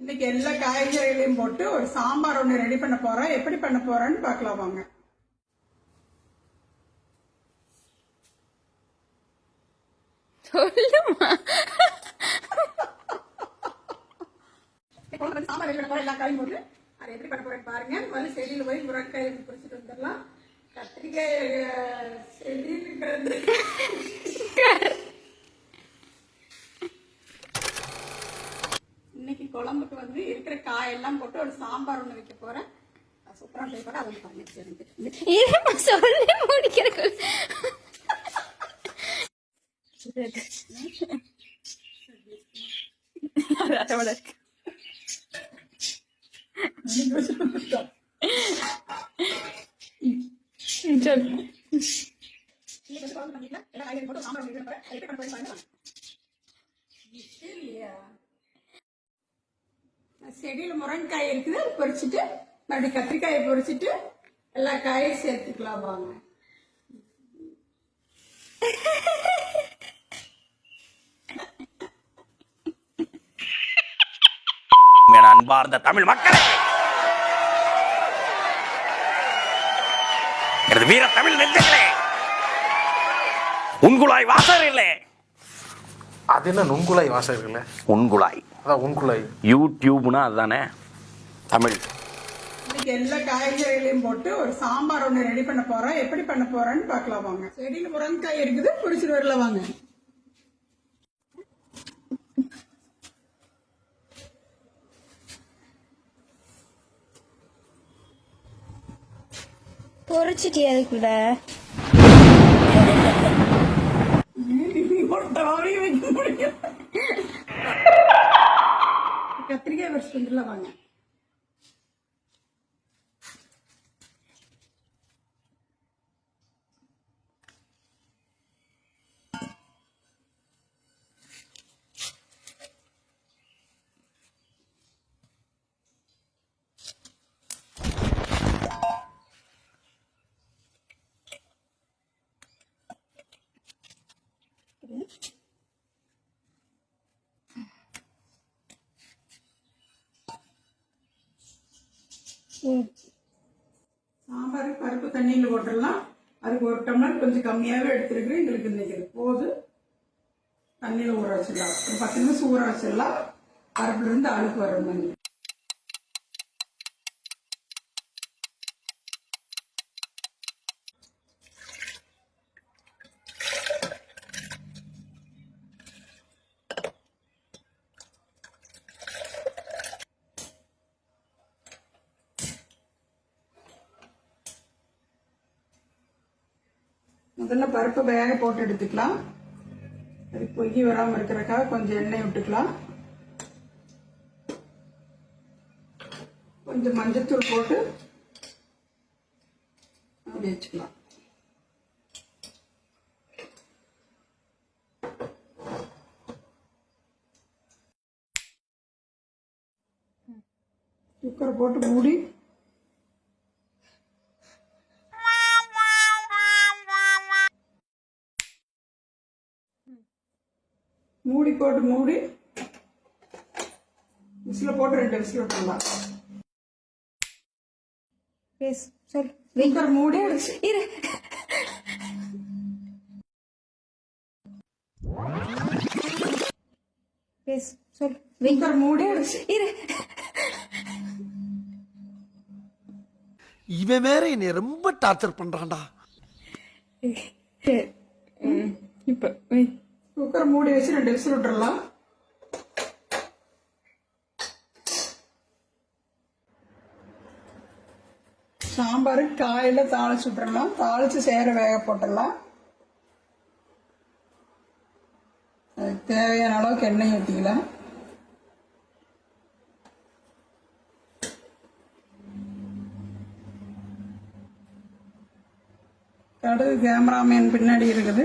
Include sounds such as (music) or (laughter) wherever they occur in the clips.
இன்னைக்கு எல்லா காய்கறிகளையும் போட்டு ஒரு சாம்பார் ஒன்று ரெடி பண்ண போறேன். எப்படி பண்ண போறேன்னு பார்க்கலாம் வாங்க. சாம்பார் ரெடி பண்ண எல்லா காயும் போட்டு. அதை எப்படி பண்ண போறேன்னு பாருங்க. முதல்ல செடியில் போய் முருங்கைக்காய் எடுத்து பிடிச்சிட்டு வந்துடலாம். கத்திரிக்காய் செடியில் இருக்கிறது இன்னைக்கு குழம்புக்கு வந்து இருக்கிற காயெல்லாம் போட்டு ஒரு சாம்பார் ஒன்று வைக்க போறேன். அதோட சொல்லு செடியில் முருங்கைக்காய் இருக்குது. அது பொரிச்சிட்டு மறுபடியும் கத்திரிக்காயை பொரிச்சிட்டு எல்லா காயும் சேர்த்துக்கலாம் வாங்க. அன்பார்ந்த தமிழ் மக்களே. எனது வீர தமிழ் நெஞ்சங்களே உன்குழாய் வாசகர்களே. அது என்ன நுண்குழாய் வாசகர்கள? உன்குழாய் அதான் யூடியூப்னா அதுதானே? தமிழ். இன்னைக்கு எல்லா காய்கறிகளையும் போட்டு ஒரு சாம்பார் ஒன்று ரெடி பண்ண போறேன். எப்படி பண்ண போறேன்னு பார்க்கலாம் வாங்க. செடியில் முருங்கைக்காய் இருக்குது பொரிச்சிட்டு வரல வாங்க. பொறிச்சிட்டு அதுக்குள்ள முடியும் கத்திரிக்காய் வரிசை வந்துடலாம் வாங்க. சாம்பார் பருப்பு தண்ணியில் போட்டுடலாம். அதுக்கு ஒரு டம்ளர் கொஞ்சம் கம்மியாகவே எடுத்துருக்குறேன். எங்களுக்கு இன்னைக்கு போது தண்ணியில் ஊற வச்சிடலாம். ஒரு பத்து நிமிஷம் ஊற வச்சிடலாம் பருப்புலேருந்து அழுக்கு வர மாதிரி முதல்ல பருப்பு வேக போட்டு எடுத்துக்கலாம். அது பொங்கி வராமல் இருக்கிறக்காக கொஞ்சம் எண்ணெய் விட்டுக்கலாம். கொஞ்சம் மஞ்சத்தூள் போட்டு அப்படி வச்சுக்கலாம். குக்கர் போட்டு மூடி மூடி போட்டு மூடி விசில போட்டு ரெண்டு விசில் விட்டுடலாம். பேசு சொல் குக்கர் மூடி இரு பேசு சொல் குக்கர் மூடி இரு. இவன் வேற என்னை ரொம்ப டார்ச்சர் பண்றான்டா. இப்ப. குக்கர் மூடி வச்சு ரெண்டு விசில் விட்டுறலாம். சாம்பார் காயில தாளிச்சு விட்டுறலாம். தாளிச்சு சேர வேக போட்டுடலாம். அதுக்கு தேவையான அளவுக்கு எண்ணெய் ஊற்றிக்கலாம் கடுகு கேமராமேன் பின்னாடி இருக்குது.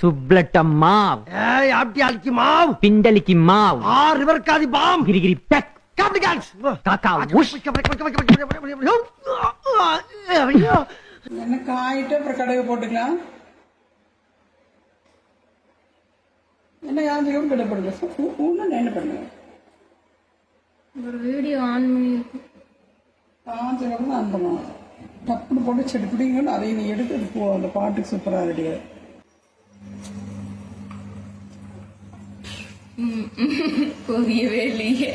சுப்ளட்ட மாவ் ஏய் ஆப்டி ஆல்கி மாவ் பிண்டலிக்கு மாவ் ஆ ரிவர் காதி பாம் கிரி கிரி பேக் காப்டி கால்ஸ் காக்கா உஷ் எனக்கு ஆயிட்டு அப்புறம் கடுகு போட்டுக்கலாம் என்ன யாரும் கடுகு போட்டுக்கலாம் ஒன்றும் என்ன பண்ணுங்க ஒரு வீடியோ ஆன் பண்ணி ஆன் பண்ணி அந்த மாதிரி டப்புன்னு போட்டு செடி பிடிங்கன்னு அதையும் எடுத்து போ அந்த பாட்டுக்கு சூப்பராக ரெடியாக (laughs) புரியவே இல்லையே.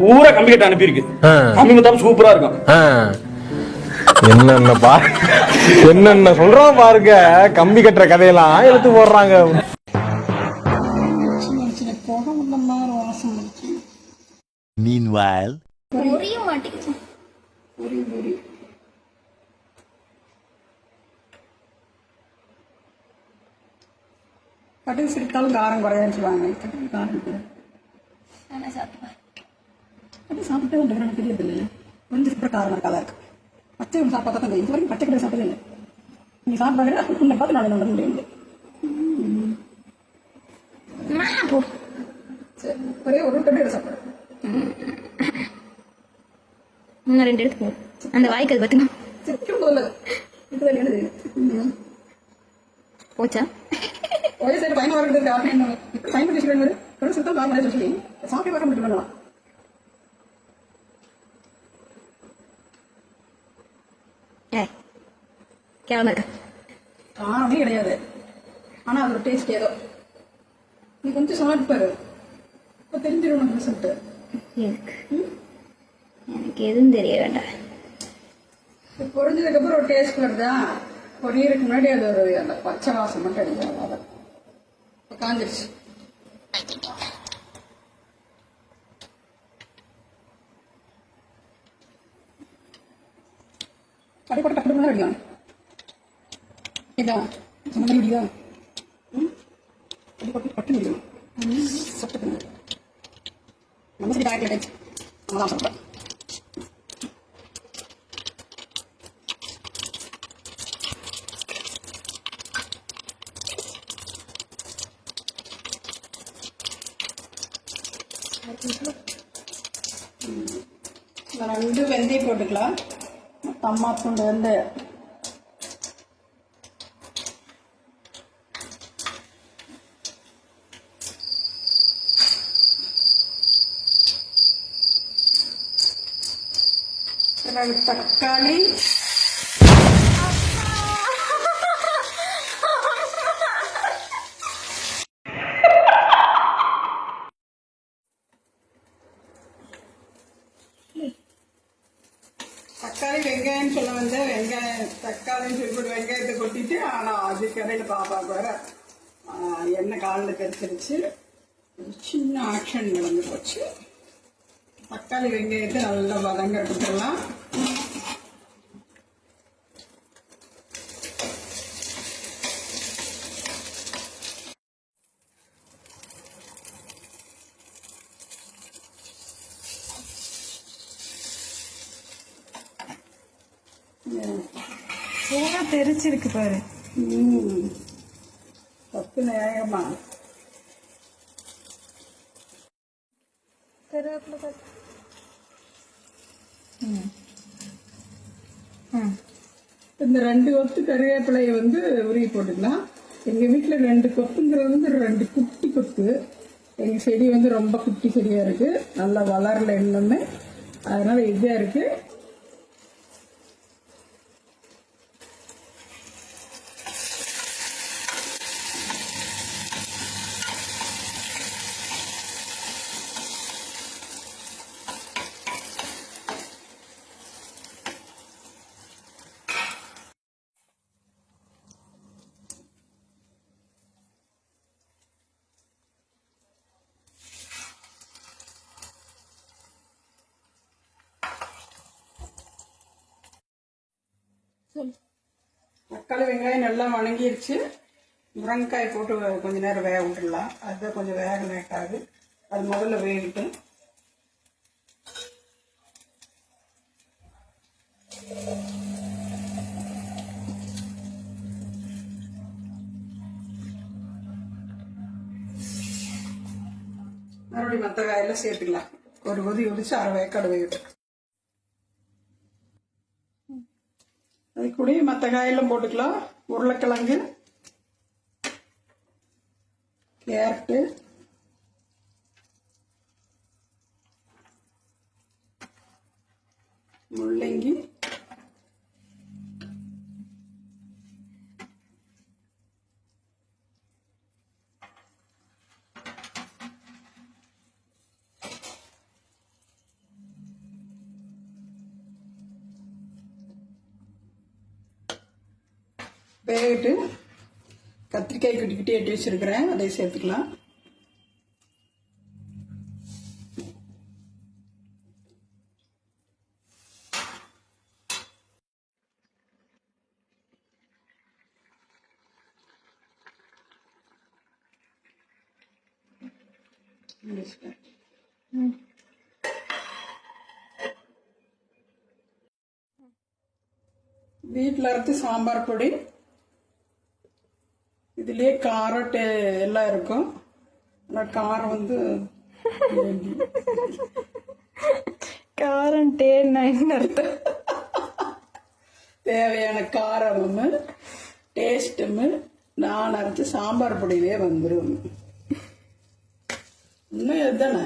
பூரா கம்பி கட்ட அனுப்பியிருக்கு. கம்பி மொத்தம் சூப்பரா இருக்கும். என்னென்ன பா என்னென்ன சொல்றான் பாருங்க. கம்பி கட்டுற கதையெல்லாம் எடுத்து போடுறாங்க. Meanwhile. புரிய மாட்டேங்குது கட்டில் சிரித்தாலும் காரம் குறையான்னு சொல்லுவாங்க. கட்டில் காரம் சாப்பிடுவேன் அது சாப்பிட்டே வந்து எனக்கு தெரியறது இல்லை கொஞ்சம் சூப்பர் காரம் இருக்காதா இருக்கு. பச்சை ஒன்று சாப்பிட்டா தான் இது வரைக்கும் பச்சை கடை சாப்பிட்டதே இல்லை. நீ சாப்பிட்றாங்க உன்னை பார்த்து நான் என்ன முடியும்? ஒரே ஒரு கடை சாப்பிட்றேன் இன்னும் ரெண்டு போ. அந்த இது என்ன தெரியும் போச்சா? ஒரே சைடு பயணம் வரது காரணம் இப்போ பயன் பண்ணி சொல்லுங்க ஒரு சுத்தம் காரணம் சொல்லி. சாப்பிட்டு பார்க்க முடியும் ஏ கேவலமா இருக்கா. காரமே கிடையாது. ஆனா அதோட டேஸ்ட் ஏதோ. நீ கொஞ்சம் சாப்பிட்டு பாரு. இப்போ தெரிஞ்சிடும் உனக்கு எனக்கு. எனக்கு எதுவும் தெரிய வேண்டாம். அப்புறம் ஒரு டேஸ்ட் வருதா? பொரியறதுக்கு முன்னாடி அது ஒரு அந்த பச்சை வாசம் மட்டும் அடிக்கும் இப்போ காஞ்சிருச்சு கடை போட்டு டக்கு தான் இதான் சொன்ன மாதிரி அடிக்கா ம்? பட்டு அடிக்கும் சட்டு நம்ம சரி காய்க்கல டேச்சு சொல்கிறேன் தான் சாப்பிட்டோம் நான் ரெண்டு வெந்தயம் அம்மா துண்டு வெந்தயம் தக்காளி வெங்காயம் சொல்ல வந்த வெங்காயம் தக்காளின்னு சொல்லிட்டு வெங்காயத்தை கொட்டிட்டு ஆனால் பாப்பா கடையில் பாப்பாவுக்கு எண்ணெய் காலில் தெரிச்சிருச்சு சின்ன ஆக்ஷன் நடந்து போச்சு. தக்காளி வெங்காயத்தை நல்லா வதங்க கொடுத்துடலாம் பூரா தெரிச்சிருக்கு பாரு. ம் தப்பு நேரமா கருவேப்பிலை இந்த ரெண்டு கொத்து கருவேப்பிலையை வந்து உருகி போட்டுக்கலாம். எங்கள் வீட்டில் ரெண்டு கொத்துங்கிறது வந்து ரெண்டு குட்டி கொத்து. எங்கள் செடி வந்து ரொம்ப குட்டி செடியாக இருக்குது நல்லா வளரல இன்னுமே. அதனால் இதாக இருக்குது தக்காளி வெங்காயம் நல்லா வணங்கிருச்சு. முருங்கைக்காய் போட்டு கொஞ்ச நேரம் வேக விட்டுடலாம். அதுதான் கொஞ்சம் வேக லேட்டாகுது. அது முதல்ல வேகட்டும். மறுபடியும் மற்ற காயெல்லாம் சேர்த்துக்கலாம். ஒரு கொதி ஒடிச்சு அரை வேக்காடு வேகட்டும். அது கூட மற்ற காயெல்லாம் போட்டுக்கலாம். உருளைக்கிழங்கு. கேரட்டு. முள்ளங்கி. வேகட்டு கத்திரிக்காய் குட்டி குட்டி எட்டி வச்சிருக்கிறேன். அதை சேர்த்துக்கலாம். வீட்டில் இருந்து சாம்பார் பொடி. இதுலயே காரம் டே எல்லாம் இருக்கும். ஆனால் காரம் வந்து. காரம் டேன்னா என்ன அர்த்தம்? தேவையான காரமும் டேஸ்ட்டும் நான் அரைச்சி சாம்பார் பொடியிலே வந்துடும் இன்னும் எதுதானே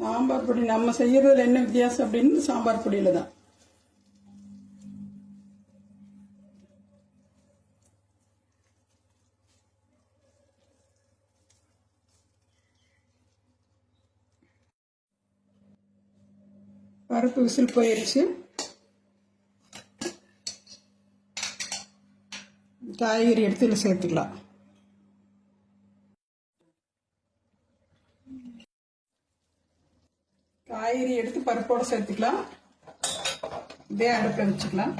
சாம்பார் பொடி நம்ம செய்யறதுல என்ன வித்தியாசம் அப்படின்னு சாம்பார் பொடியில தான் பருப்பு விசில் போயிடுச்சு காய்கறி எடுத்து இதில் சேர்த்துக்கலாம். காய்கறி எடுத்து பருப்போடு சேர்த்துக்கலாம். இதே அடுப்பில் வச்சுக்கலாம்.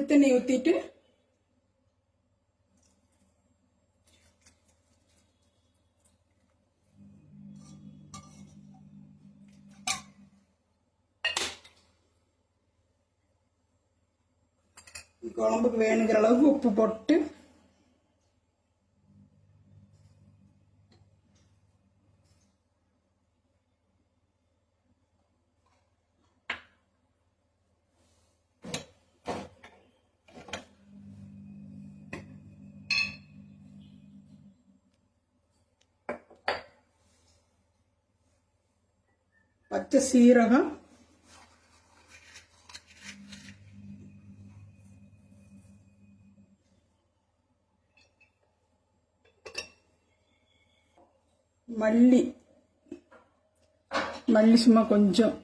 புளி தண்ணி ஊற்றிட்டு குழம்புக்கு வேணுங்கிற அளவுக்கு உப்பு போட்டு பச்சை சீரகம் மல்லி. மல்லி சும்மா கொஞ்சம்.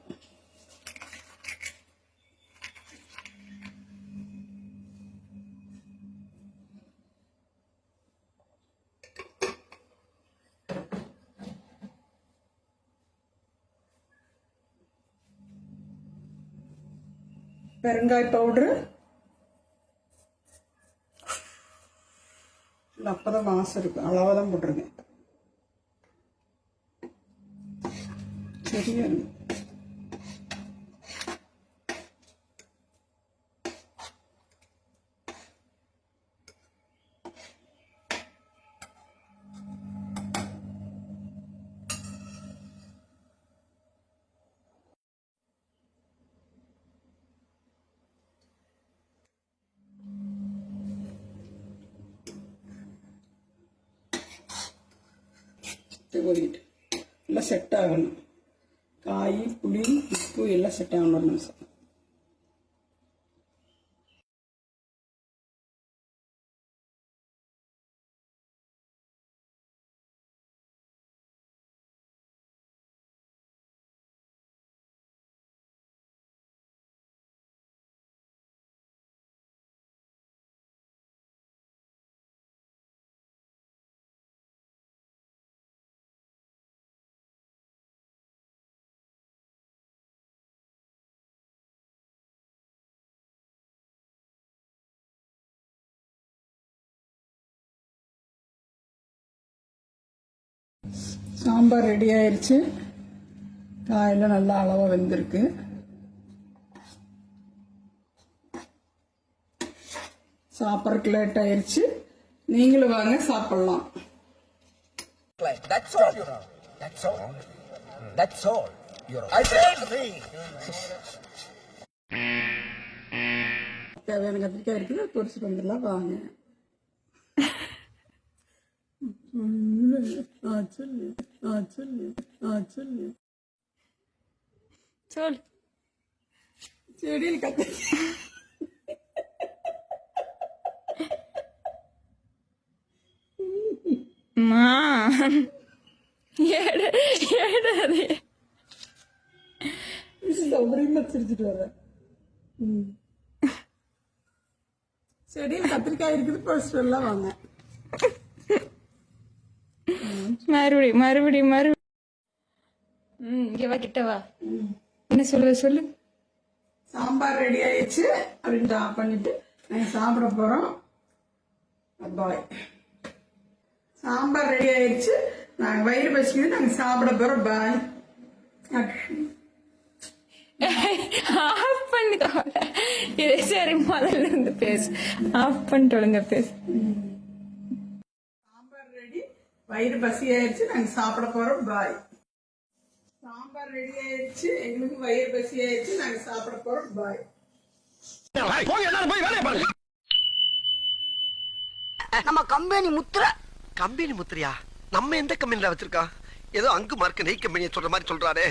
பெருங்காய் பவுடரு இல்லை அப்பதான் வாசம் இருக்கும் அளவாக தான் போட்டிருக்கேன். சரியா இருக்கு. கொதிக்கிட்டு நல்லா செட் ஆகணும். காய் புளி உப்பு எல்லாம் செட் ஆகணும் ஒரு நிமிஷம். சாம்பார் ரெடி ஆயிருச்சு. காயெல்லாம் நல்லா அளவாக வெந்திருக்கு. சாப்பிட்றதுக்கு லேட் ஆயிருச்சு. நீங்களும் வாங்க சாப்பிடலாம். தேவையான கத்திரிக்காய் இருக்குது பொரிச்சுட்டு வந்துடலாம் வாங்க. சொல் செடியில் கத்திரிக்காய் மா ஏடு ஏடு அது சௌகரியமா சிரிச்சிட்டு வர செடியில் கத்திரிக்காய் இருக்குது பொரிச்சுட்டு வரலாம் வாங்க மறுபடி மறுபடி மறுபடி ம் இங்க வா கிட்ட வா. என்ன சொல்லுவ சொல்லு. சாம்பார் ரெடி ஆயிடுச்சு. அப்படின்னு ஆஃப் பண்ணிட்டு நாங்கள் சாப்பிட போகிறோம் பாய் சாம்பார் ரெடி ஆயிடுச்சு. நாங்கள் வயிறு பசிக்குது நாங்கள் சாப்பிட போகிறோம் பாய் ஆஃப் பண்ணி சரி முதல்ல இருந்து பேசு. ஆஃப் பண்ணிட்டு ஒழுங்க பேசு. வயிறு பசி ஆயிடுச்சு நாங்கள் சாப்பிட போகிறோம் பாய் சாம்பார் ரெடி ஆயிடுச்சு எங்களுக்கு வயிறு பசி ஆயிடுச்சு நாங்கள் சாப்பிட போகிறோம் பாய் நம்ம கம்பெனி முத்திர. கம்பெனி முத்திரையா? நம்ம எந்த கம்பெனில வச்சிருக்கோம் ஏதோ அங்கு மார்க்க நெய் கம்பெனியை சொல்ற மாதிரி சொல்றாரு.